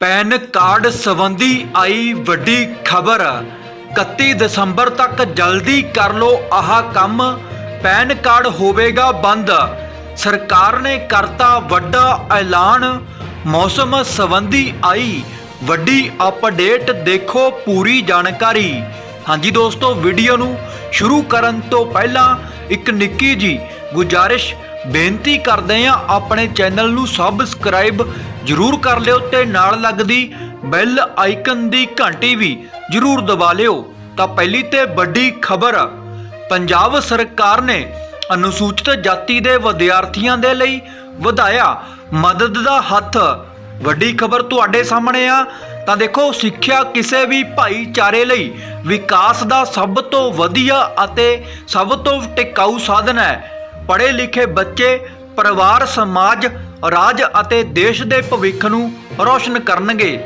PAN card ਸੰਬੰਧੀ ਆਈ ਵੱਡੀ ਖਬਰ। 31 ਦਸੰਬਰ ਤੱਕ ਜਲਦੀ ਕਰ ਲੋ ਆਹ ਕੰਮ। ਪੈਨ ਕਾਰਡ ਹੋਵੇਗਾ ਬੰਦ। ਸਰਕਾਰ ਨੇ ਕਰਤਾ ਵੱਡਾ ਐਲਾਨ। ਮੌਸਮ ਸੰਬੰਧੀ ਆਈ ਵੱਡੀ ਅਪਡੇਟ ਦੇਖੋ ਪੂਰੀ ਜਾਣਕਾਰੀ। ਹਾਂਜੀ ਦੋਸਤੋ, ਵੀਡੀਓ ਨੂੰ ਸ਼ੁਰੂ ਕਰਨ ਤੋਂ ਪਹਿਲਾਂ ਇੱਕ ਨਿੱਕੀ ਜੀ ਗੁਜਾਰਿਸ਼ ਬੇਨਤੀ ਕਰਦੇ ਹਾਂ, ਆਪਣੇ ਚੈਨਲ ਨੂੰ ਸਬਸਕ੍ਰਾਈਬ ਜਰੂਰ ਕਰ ਲਿਓ ਤੇ ਨਾਲ ਲੱਗਦੀ ਬੈਲ ਆਈਕਨ ਦੀ ਘੰਟੀ ਵੀ ਜਰੂਰ ਦਬਾ ਲਿਓ। ਤਾਂ ਪਹਿਲੀ ਤੇ ਵੱਡੀ ਖਬਰ, ਪੰਜਾਬ ਸਰਕਾਰ ਨੇ ਅਨੁਸੂਚਿਤ ਜਾਤੀ ਦੇ ਵਿਦਿਆਰਥੀਆਂ ਦੇ ਲਈ ਵਧਾਇਆ ਮਦਦ ਦਾ ਹੱਥ। ਵੱਡੀ ਖਬਰ ਤੁਹਾਡੇ ਸਾਹਮਣੇ ਆ। ਤਾਂ ਦੇਖੋ, ਸਿੱਖਿਆ ਕਿਸੇ ਵੀ ਭਾਈਚਾਰੇ ਲਈ ਵਿਕਾਸ ਦਾ ਸਭ ਤੋਂ ਵਧੀਆ ਅਤੇ ਸਭ ਤੋਂ ਟਿਕਾਊ ਸਾਧਨ ਹੈ। ਪੜ੍ਹੇ ਲਿਖੇ ਬੱਚੇ, ਪਰਿਵਾਰ, ਸਮਾਜ ਰਾਜ ਅਤੇ ਦੇਸ਼ ਦੇ ਭਵਿੱਖ ਨੂੰ ਰੌਸ਼ਨ ਕਰਨਗੇ।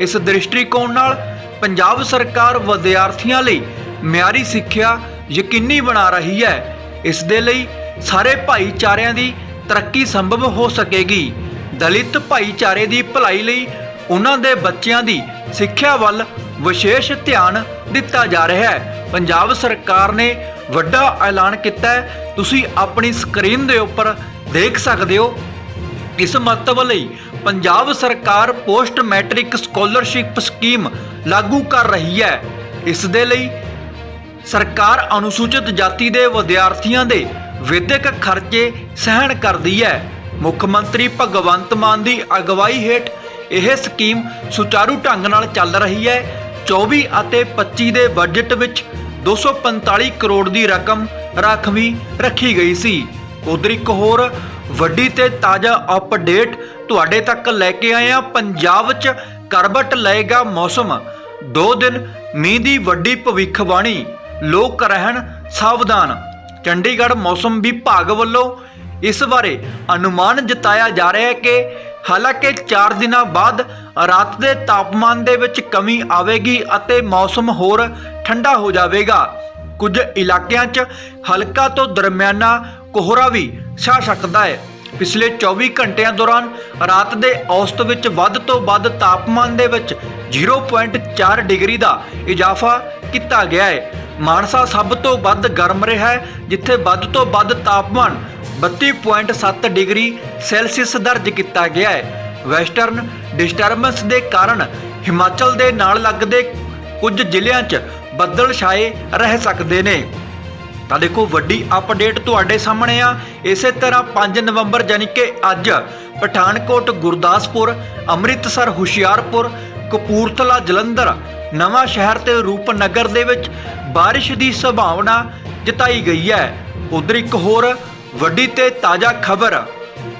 ਇਸ ਦ੍ਰਿਸ਼ਟੀਕੋਣ ਨਾਲ ਪੰਜਾਬ ਸਰਕਾਰ ਵਿਦਿਆਰਥੀਆਂ ਲਈ ਮਿਆਰੀ ਸਿੱਖਿਆ ਯਕੀਨੀ ਬਣਾ ਰਹੀ ਹੈ। ਇਸ ਦੇ ਲਈ ਸਾਰੇ ਭਾਈਚਾਰਿਆਂ ਦੀ ਤਰੱਕੀ ਸੰਭਵ ਹੋ ਸਕੇਗੀ। ਦਲਿਤ ਭਾਈਚਾਰੇ ਦੀ ਭਲਾਈ ਲਈ ਉਹਨਾਂ ਦੇ ਬੱਚਿਆਂ ਦੀ ਸਿੱਖਿਆ ਵੱਲ ਵਿਸ਼ੇਸ਼ ਧਿਆਨ ਦਿੱਤਾ ਜਾ ਰਿਹਾ ਹੈ। ਪੰਜਾਬ ਸਰਕਾਰ ਨੇ ਵੱਡਾ ਐਲਾਨ ਕੀਤਾ ਹੈ। ਤੁਸੀਂ ਆਪਣੀ ਸਕਰੀਨ ਦੇ ਉੱਪਰ ਦੇਖ ਸਕਦੇ ਹੋ। ਇਸ ਮਹੱਤਵ ਲਈ ਪੰਜਾਬ ਸਰਕਾਰ ਪੋਸਟ ਮੈਟ੍ਰਿਕ ਸਕਾਲਰਸ਼ਿਪ ਸਕੀਮ ਲਾਗੂ ਕਰ ਰਹੀ ਹੈ। ਇਸ ਦੇ ਲਈ ਸਰਕਾਰ ਅਨੁਸੂਚਿਤ ਜਾਤੀ ਦੇ ਵਿਦਿਆਰਥੀਆਂ ਦੇ ਵਿਦਿਅਕ ਖਰਚੇ ਸਹਿਣ ਕਰਦੀ ਹੈ। ਮੁੱਖ ਮੰਤਰੀ ਭਗਵੰਤ ਮਾਨ ਦੀ ਅਗਵਾਈ ਹੇਠ ਇਹ ਸਕੀਮ ਸੁਚਾਰੂ ਢੰਗ ਨਾਲ ਚੱਲ ਰਹੀ ਹੈ। 24 ਅਤੇ 25 ਦੇ ਬਜਟ ਵਿੱਚ 245 ਕਰੋੜ ਦੀ ਰਕਮ ਰਾਖਵੀਂ ਰੱਖੀ ਗਈ ਸੀ। ਉਧਰ ਇੱਕ ਹੋਰ ਵੱਡੀ ਤੇ ਤਾਜ਼ਾ ਅਪਡੇਟ ਤੁਹਾਡੇ ਤੱਕ ਲੈ ਕੇ ਆਏ ਹਾਂ। ਪੰਜਾਬ 'ਚ ਕਰਬਟ ਲਏਗਾ ਮੌਸਮ। ਦੋ ਦਿਨ ਮੀਂਹ ਦੀ ਵੱਡੀ ਭਵਿੱਖਬਾਣੀ। ਲੋਕ ਰਹਿਣ ਸਾਵਧਾਨ। ਚੰਡੀਗੜ੍ਹ ਮੌਸਮ ਵਿਭਾਗ ਵੱਲੋਂ ਇਸ ਬਾਰੇ ਅਨੁਮਾਨ ਜਤਾਇਆ ਜਾ ਰਿਹਾ ਹੈ ਕਿ ਹਾਲਾਂਕਿ 4 ਦਿਨਾਂ ਬਾਅਦ ਰਾਤ ਦੇ ਤਾਪਮਾਨ ਦੇ ਵਿੱਚ ਕਮੀ ਆਵੇਗੀ ਅਤੇ ਮੌਸਮ ਹੋਰ ਠੰਡਾ ਹੋ ਜਾਵੇਗਾ। ਕੁਝ ਇਲਾਕਿਆਂ 'ਚ ਹਲਕਾ ਤੋਂ ਦਰਮਿਆਨਾ ਕੋਹਰਾ ਵੀ ਛਾ ਸਕਦਾ ਹੈ। ਪਿਛਲੇ 24 ਘੰਟਿਆਂ ਦੌਰਾਨ ਰਾਤ ਦੇ ਔਸਤ ਵਿੱਚ ਵੱਧ ਤੋਂ ਵੱਧ ਤਾਪਮਾਨ ਦੇ ਵਿੱਚ 0.4 ਡਿਗਰੀ ਦਾ ਇਜ਼ਾਫਾ ਕੀਤਾ ਗਿਆ ਹੈ। ਮਾਨਸਾ ਸਭ ਤੋਂ ਵੱਧ ਗਰਮ ਰਿਹਾ ਹੈ, ਜਿੱਥੇ ਵੱਧ ਤੋਂ ਵੱਧ ਤਾਪਮਾਨ 32.7 ਡਿਗਰੀ ਸੈਲਸੀਅਸ ਦਰਜ ਕੀਤਾ ਗਿਆ ਹੈ। ਵੈਸਟਰਨ ਡਿਸਟਰਬੈਂਸ ਦੇ ਕਾਰਨ ਹਿਮਾਚਲ ਦੇ ਨਾਲ ਲੱਗਦੇ ਕੁਝ ਜ਼ਿਲ੍ਹਿਆਂ 'ਚ ਬੱਦਲ ਛਾਏ ਰਹਿ ਸਕਦੇ ਨੇ। ਤਾਂ ਦੇਖੋ ਵੱਡੀ ਅਪਡੇਟ ਤੁਹਾਡੇ ਸਾਹਮਣੇ ਆ। ਇਸੇ ਤਰ੍ਹਾਂ 5 ਨਵੰਬਰ ਯਾਨੀ ਕਿ ਅੱਜ ਪਠਾਨਕੋਟ, ਗੁਰਦਾਸਪੁਰ, ਅੰਮ੍ਰਿਤਸਰ, ਹੁਸ਼ਿਆਰਪੁਰ, ਕਪੂਰਥਲਾ, ਜਲੰਧਰ, ਨਵਾਂ ਸ਼ਹਿਰ ਤੇ ਰੂਪਨਗਰ ਦੇ ਵਿੱਚ ਬਾਰਿਸ਼ ਦੀ ਸੰਭਾਵਨਾ ਜਤਾਈ ਗਈ ਹੈ। ਉਧਰ ਇੱਕ ਹੋਰ ਵੱਡੀ ਤੇ ਤਾਜ਼ਾ ਖਬਰ,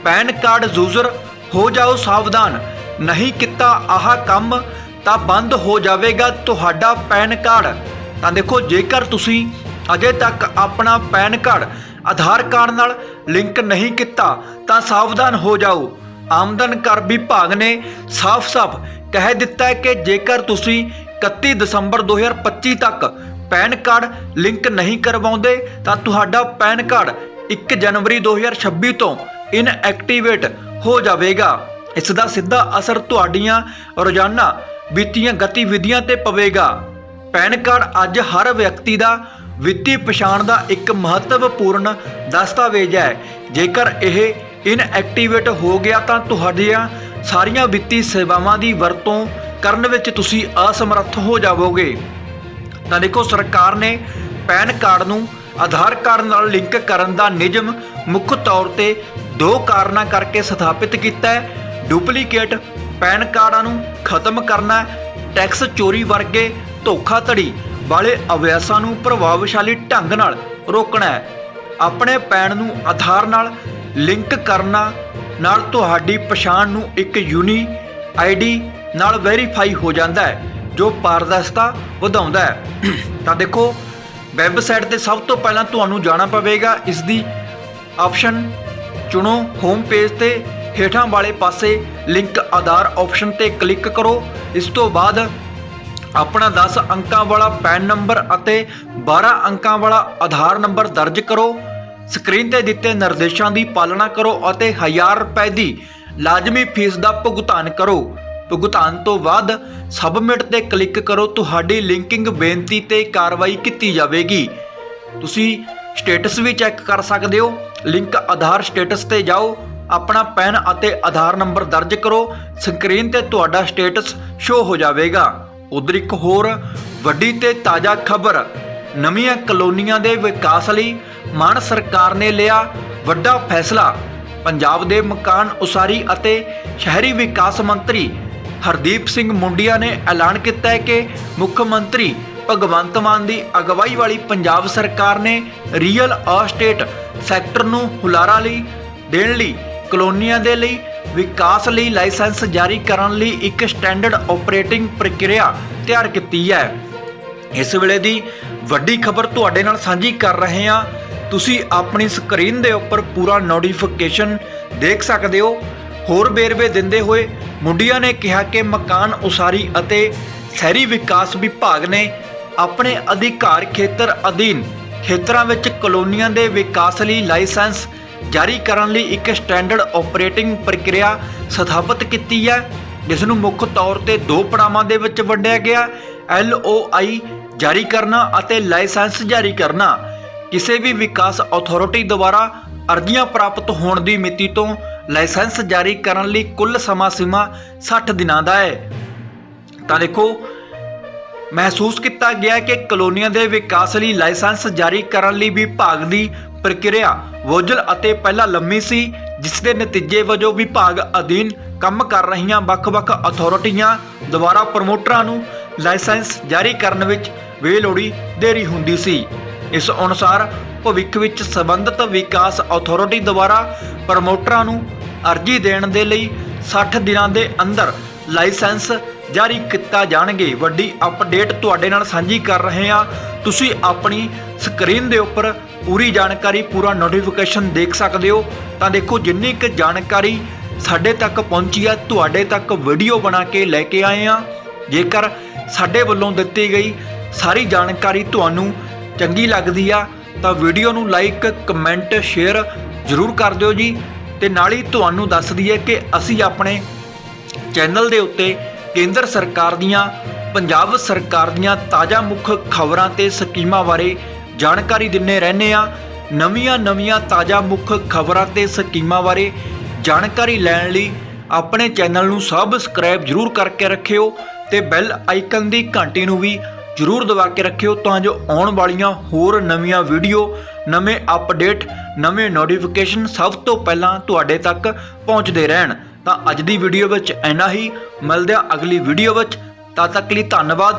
ਪੈਨ ਕਾਰਡ ਯੂਜ਼ਰ ਹੋ ਜਾਓ ਸਾਵਧਾਨ, ਨਹੀਂ ਕੀਤਾ ਆਹ ਕੰਮ ਤਾਂ ਬੰਦ ਹੋ ਜਾਵੇਗਾ ਤੁਹਾਡਾ ਪੈਨ ਕਾਰਡ। ਤਾਂ ਦੇਖੋ ਜੇਕਰ ਤੁਸੀਂ ਅਜੇ ਤੱਕ ਆਪਣਾ ਪੈਨ ਕਾਰਡ, ਆਧਾਰ ਕਾਰਡ ਨਾਲ ਲਿੰਕ ਨਹੀਂ ਕੀਤਾ, ਤਾਂ ਸਾਵਧਾਨ ਹੋ ਜਾਓ। ਆਮਦਨ ਕਰ ਵਿਭਾਗ ਨੇ ਸਾਫ਼-ਸਾਫ਼ ਕਹਿ ਦਿੱਤਾ ਹੈ ਕਿ ਜੇਕਰ ਤੁਸੀਂ 31 ਦਸੰਬਰ 2025 ਤੱਕ ਪੈਨ ਕਾਰਡ ਲਿੰਕ ਨਹੀਂ ਕਰਵਾਉਂਦੇ, ਤਾਂ ਤੁਹਾਡਾ ਪੈਨ ਕਾਰਡ 1 ਜਨਵਰੀ 2026 ਤੋਂ ਇਨਐਕਟੀਵੇਟ ਹੋ ਜਾਵੇਗਾ। ਇਸ ਦਾ ਸਿੱਧਾ ਅਸਰ ਤੁਹਾਡੀਆਂ ਰੋਜ਼ਾਨਾ ਵਿੱਤੀਆਂ ਗਤੀਵਿਧੀਆਂ ਤੇ ਪਵੇਗਾ। ਪੈਨ ਕਾਰਡ ਅੱਜ ਹਰ ਵਿਅਕਤੀ ਦਾ ਵਿੱਤੀ ਪਛਾਣ ਦਾ ਇੱਕ ਮਹੱਤਵਪੂਰਨ ਦਸਤਾਵੇਜ਼ ਹੈ। ਜੇਕਰ ਇਹ ਇਨਐਕਟੀਵੇਟ ਹੋ ਗਿਆ ਤਾਂ ਤੁਹਾਡੀਆਂ ਸਾਰੀਆਂ ਵਿੱਤੀ ਸੇਵਾਵਾਂ ਦੀ ਵਰਤੋਂ ਕਰਨ ਵਿੱਚ ਤੁਸੀਂ ਅਸਮਰੱਥ ਹੋ ਜਾਵੋਗੇ। ਤਾਂ ਦੇਖੋ, ਸਰਕਾਰ ਨੇ ਪੈਨ ਕਾਰਡ ਨੂੰ ਆਧਾਰ ਕਾਰਡ ਨਾਲ ਲਿੰਕ ਕਰਨ ਦਾ ਨਿਯਮ ਮੁੱਖ ਤੌਰ ਤੇ ਦੋ ਕਾਰਨਾਂ ਕਰਕੇ ਸਥਾਪਿਤ ਕੀਤਾ ਹੈ। ਡੁਪਲੀਕੇਟ ਪੈਨ ਕਾਰਡਾਂ ਨੂੰ ਖਤਮ ਕਰਨਾ, ਟੈਕਸ ਚੋਰੀ ਵਰਗੇ ਧੋਖਾਧੜੀ ਵਾਲੇ ਅਭਿਆਸਾਂ ਨੂੰ ਪ੍ਰਭਾਵਸ਼ਾਲੀ ਢੰਗ ਨਾਲ ਰੋਕਣਾ ਹੈ। ਆਪਣੇ ਪੈਣ ਨੂੰ ਆਧਾਰ ਨਾਲ ਲਿੰਕ ਕਰਨਾ, ਨਾਲ ਤੁਹਾਡੀ ਪਛਾਣ ਨੂੰ ਇੱਕ ਯੂਨੀ ਆਈਡੀ ਨਾਲ ਵੈਰੀਫਾਈ ਹੋ ਜਾਂਦਾ ਹੈ, ਜੋ ਪਾਰਦਰਸ਼ਤਾ ਵਧਾਉਂਦਾ ਹੈ। ਤਾਂ ਦੇਖੋ, ਵੈਬਸਾਈਟ ਤੇ ਸਭ ਤੋਂ ਪਹਿਲਾਂ ਤੁਹਾਨੂੰ ਜਾਣਾ ਪਵੇਗਾ। ਇਸ ਦੀ ਆਪਸ਼ਨ ਚੁਣੋ ਹੋਮ ਪੇਜ ਤੇ ਹੇਠਾਂ ਵਾਲੇ ਪਾਸੇ ਲਿੰਕ ਆਧਾਰ ਆਪਸ਼ਨ ਤੇ ਕਲਿੱਕ ਕਰੋ। ਇਸ ਤੋਂ ਬਾਅਦ ਆਪਣਾ 10 ਅੰਕਾਂ ਵਾਲਾ ਪੈਨ ਨੰਬਰ ਅਤੇ 12 ਅੰਕਾਂ ਵਾਲਾ ਆਧਾਰ ਨੰਬਰ ਦਰਜ ਕਰੋ। ਸਕਰੀਨ ਤੇ ਦਿੱਤੇ ਨਿਰਦੇਸ਼ਾਂ ਦੀ ਪਾਲਣਾ ਕਰੋ ਅਤੇ 1000 ਰੁਪਏ ਦੀ ਲਾਜ਼ਮੀ ਫੀਸ ਦਾ ਭੁਗਤਾਨ ਕਰੋ। ਭੁਗਤਾਨ ਤੋਂ ਬਾਅਦ ਸਬਮਿਟ ਤੇ ਕਲਿੱਕ ਕਰੋ। ਤੁਹਾਡੀ ਲਿੰਕਿੰਗ ਬੇਨਤੀ ਤੇ ਕਾਰਵਾਈ ਕੀਤੀ ਜਾਵੇਗੀ। ਤੁਸੀਂ ਸਟੇਟਸ ਵੀ ਚੈੱਕ ਕਰ ਸਕਦੇ ਹੋ। ਲਿੰਕ ਆਧਾਰ ਸਟੇਟਸ ਤੇ ਜਾਓ। ਆਪਣਾ ਪੈਨ ਅਤੇ ਆਧਾਰ ਨੰਬਰ ਦਰਜ ਕਰੋ। ਸਕਰੀਨ ਤੇ ਤੁਹਾਡਾ ਸਟੇਟਸ ਸ਼ੋ ਹੋ ਜਾਵੇਗਾ। ਉਧਰ ਇੱਕ ਹੋਰ ਵੱਡੀ ਤੇ ਤਾਜ਼ਾ ਖਬਰ, ਨਵੀਆਂ ਕਲੋਨੀਆਂ ਦੇ ਵਿਕਾਸ ਲਈ ਮਾਨ ਸਰਕਾਰ ਨੇ ਲਿਆ ਵੱਡਾ ਫੈਸਲਾ। ਪੰਜਾਬ ਦੇ ਮਕਾਨ ਉਸਾਰੀ ਅਤੇ ਸ਼ਹਿਰੀ ਵਿਕਾਸ ਮੰਤਰੀ ਹਰਦੀਪ ਸਿੰਘ ਮੁੰਡੀਆ ਨੇ ਐਲਾਨ ਕੀਤਾ ਹੈ ਕਿ ਮੁੱਖ ਮੰਤਰੀ ਭਗਵੰਤ ਮਾਨ ਦੀ ਅਗਵਾਈ ਵਾਲੀ ਪੰਜਾਬ ਸਰਕਾਰ ਨੇ ਰੀਅਲ ਅਸਟੇਟ ਸੈਕਟਰ ਨੂੰ ਹੁਲਾਰਾ ਲਈ, ਦੇਣ ਲਈ ਕਲੋਨੀਆਂ ਦੇ ਲਈ ਵਿਕਾਸ ਲਈ ਲਾਇਸੈਂਸ ਜਾਰੀ ਕਰਨ ਲਈ ਇੱਕ ਸਟੈਂਡਰਡ ਆਪਰੇਟਿੰਗ ਪ੍ਰਕਿਰਿਆ ਤਿਆਰ ਕੀਤੀ ਹੈ। ਇਸ ਵੇਲੇ ਦੀ ਵੱਡੀ ਖਬਰ ਤੁਹਾਡੇ ਨਾਲ ਸਾਂਝੀ ਕਰ ਰਹੇ ਹਾਂ। ਤੁਸੀਂ ਆਪਣੀ ਸਕਰੀਨ ਦੇ ਉੱਪਰ ਪੂਰਾ ਨੋਟੀਫਿਕੇਸ਼ਨ ਦੇਖ ਸਕਦੇ ਹੋ। ਹੋਰ ਵੇਰਵੇ ਦਿੰਦੇ ਹੋਏ ਮੁੰਡੀਆਂ ਨੇ ਕਿਹਾ ਕਿ ਮਕਾਨ ਉਸਾਰੀ ਅਤੇ ਸ਼ਹਿਰੀ ਵਿਕਾਸ ਵਿਭਾਗ ਨੇ ਆਪਣੇ ਅਧਿਕਾਰ ਖੇਤਰ ਅਧੀਨ ਖੇਤਰਾਂ ਵਿੱਚ ਕਲੋਨੀਆਂ ਦੇ ਵਿਕਾਸ ਲਈ ਲਾਇਸੈਂਸ ਜਾਰੀ ਕਰਨ ਲਈ ਇੱਕ ਸਟੈਂਡਰਡ ਆਪਰੇਟਿੰਗ ਪ੍ਰਕਿਰਿਆ ਸਥਾਪਿਤ ਕੀਤੀ ਹੈ, ਜਿਸ ਨੂੰ ਮੁੱਖ ਤੌਰ ਤੇ ਦੋ ਪੜਾਵਾਂ ਦੇ ਵਿੱਚ ਵੰਡਿਆ ਗਿਆ LOI ਜਾਰੀ ਕਰਨਾ ਅਤੇ ਲਾਇਸੈਂਸ ਜਾਰੀ ਕਰਨਾ। ਕਿਸੇ ਵੀ ਵਿਕਾਸ ਅਥਾਰਟੀ ਦੁਆਰਾ ਅਰਜ਼ੀਆਂ ਪ੍ਰਾਪਤ ਹੋਣ ਦੀ ਮਿਤੀ ਤੋਂ ਲਾਇਸੈਂਸ ਜਾਰੀ ਕਰਨ ਲਈ ਕੁੱਲ ਸਮਾਂ ਸੀਮਾ 60 ਦਿਨਾਂ ਦਾ ਹੈ। ਤਾਂ ਦੇਖੋ, ਮਹਿਸੂਸ ਕੀਤਾ ਗਿਆ ਕਿ ਕਲੋਨੀਆਂ ਦੇ ਵਿਕਾਸ ਲਈ ਲਾਇਸੈਂਸ ਜਾਰੀ ਕਰਨ ਲਈ ਵਿਭਾਗ ਦੀ ਪ੍ਰਕਿਰਿਆ ਵੋਜਲ ਅਤੇ ਪਹਿਲਾਂ ਲੰਮੀ ਸੀ ਜਿਸ ਦੇ ਨਤੀਜੇ ਵਜੋਂ ਵਿਭਾਗ ਅਧੀਨ ਕੰਮ ਕਰ ਰਹੀਆਂ ਵੱਖ-ਵੱਖ ਅਥਾਰਟੀਆਂ ਦੁਆਰਾ ਪ੍ਰਮੋਟਰਾਂ ਨੂੰ ਲਾਇਸੈਂਸ ਜਾਰੀ ਕਰਨ ਵਿੱਚ ਬੇਲੋੜੀ ਦੇਰੀ ਹੁੰਦੀ ਸੀ। ਇਸ ਅਨੁਸਾਰ ਭਵਿੱਖ ਵਿੱਚ ਸਬੰਧਤ ਵਿਕਾਸ ਅਥਾਰਟੀ ਦੁਆਰਾ ਪ੍ਰਮੋਟਰਾਂ ਨੂੰ ਅਰਜ਼ੀ ਦੇਣ ਦੇ ਲਈ 60 ਦਿਨਾਂ ਦੇ ਅੰਦਰ ਲਾਇਸੈਂਸ ਜਾਰੀ ਕੀਤਾ ਜਾਣਗੇ। ਵੱਡੀ ਅਪਡੇਟ ਤੁਹਾਡੇ ਨਾਲ ਸਾਂਝੀ ਕਰ ਰਹੇ ਹਾਂ। ਤੁਸੀਂ ਆਪਣੀ ਸਕਰੀਨ ਦੇ ਉੱਪਰ ਪੂਰੀ ਜਾਣਕਾਰੀ, ਪੂਰਾ ਨੋਟੀਫਿਕੇਸ਼ਨ ਦੇਖ ਸਕਦੇ ਹੋ। ਤਾਂ ਦੇਖੋ, ਜਿੰਨੀ ਕੁ ਜਾਣਕਾਰੀ ਸਾਡੇ ਤੱਕ ਪਹੁੰਚੀ ਆ, ਤੁਹਾਡੇ ਤੱਕ ਵੀਡੀਓ ਬਣਾ ਕੇ ਲੈ ਕੇ ਆਏ ਹਾਂ ਜੇਕਰ ਸਾਡੇ ਵੱਲੋਂ ਦਿੱਤੀ ਗਈ ਸਾਰੀ ਜਾਣਕਾਰੀ ਤੁਹਾਨੂੰ ਚੰਗੀ ਲੱਗਦੀ ਆ, ਤਾਂ ਵੀਡੀਓ ਨੂੰ ਲਾਈਕ ਕਮੈਂਟ ਸ਼ੇਅਰ ਜ਼ਰੂਰ ਕਰ ਦਿਓ ਜੀ। ਤੇ ਨਾਲ ਹੀ ਤੁਹਾਨੂੰ ਦੱਸ ਦਈਏ ਕਿ ਅਸੀਂ ਆਪਣੇ ਚੈਨਲ ਦੇ ਉੱਤੇ ਕੇਂਦਰ ਸਰਕਾਰ ਦੀਆਂ, ਪੰਜਾਬ ਸਰਕਾਰ ਦੀਆਂ ਤਾਜ਼ਾ ਮੁੱਖ ਖਬਰਾਂ ਤੇ ਸਕੀਮਾਂ ਬਾਰੇ ਜਾਣਕਾਰੀ ਦਿੰਨੇ ਰਹਿੰਦੇ ਆ। ਨਵੀਆਂ ਨਵੀਆਂ ਤਾਜ਼ਾ ਮੁੱਖ ਖਬਰਾਂ ਤੇ ਸਕੀਮਾਂ ਬਾਰੇ ਜਾਣਕਾਰੀ ਲੈਣ ਲਈ ਆਪਣੇ ਚੈਨਲ ਨੂੰ ਸਬਸਕ੍ਰਾਈਬ ਜ਼ਰੂਰ ਕਰਕੇ ਰੱਖਿਓ ਤੇ ਬੈਲ ਆਈਕਨ ਦੀ ਘੰਟੀ ਨੂੰ ਵੀ ਜ਼ਰੂਰ ਦਬਾ ਕੇ ਰੱਖਿਓ ਤਾਂ ਜੋ ਆਉਣ ਵਾਲੀਆਂ ਹੋਰ ਨਵੀਆਂ ਵੀਡੀਓ, ਨਵੇਂ ਅਪਡੇਟ, ਨਵੇਂ ਨੋਟੀਫਿਕੇਸ਼ਨ ਸਭ ਤੋਂ ਪਹਿਲਾਂ ਤੁਹਾਡੇ ਤੱਕ ਪਹੁੰਚਦੇ ਰਹਿਣ। ਤਾਂ ਅੱਜ ਦੀ ਵੀਡੀਓ ਵਿੱਚ ਇੰਨਾ ਹੀ। ਮਿਲਦੇ ਹਾਂ ਅਗਲੀ ਵੀਡੀਓ ਵਿੱਚ। ਤਦ ਤੱਕ ਲਈ ਧੰਨਵਾਦ।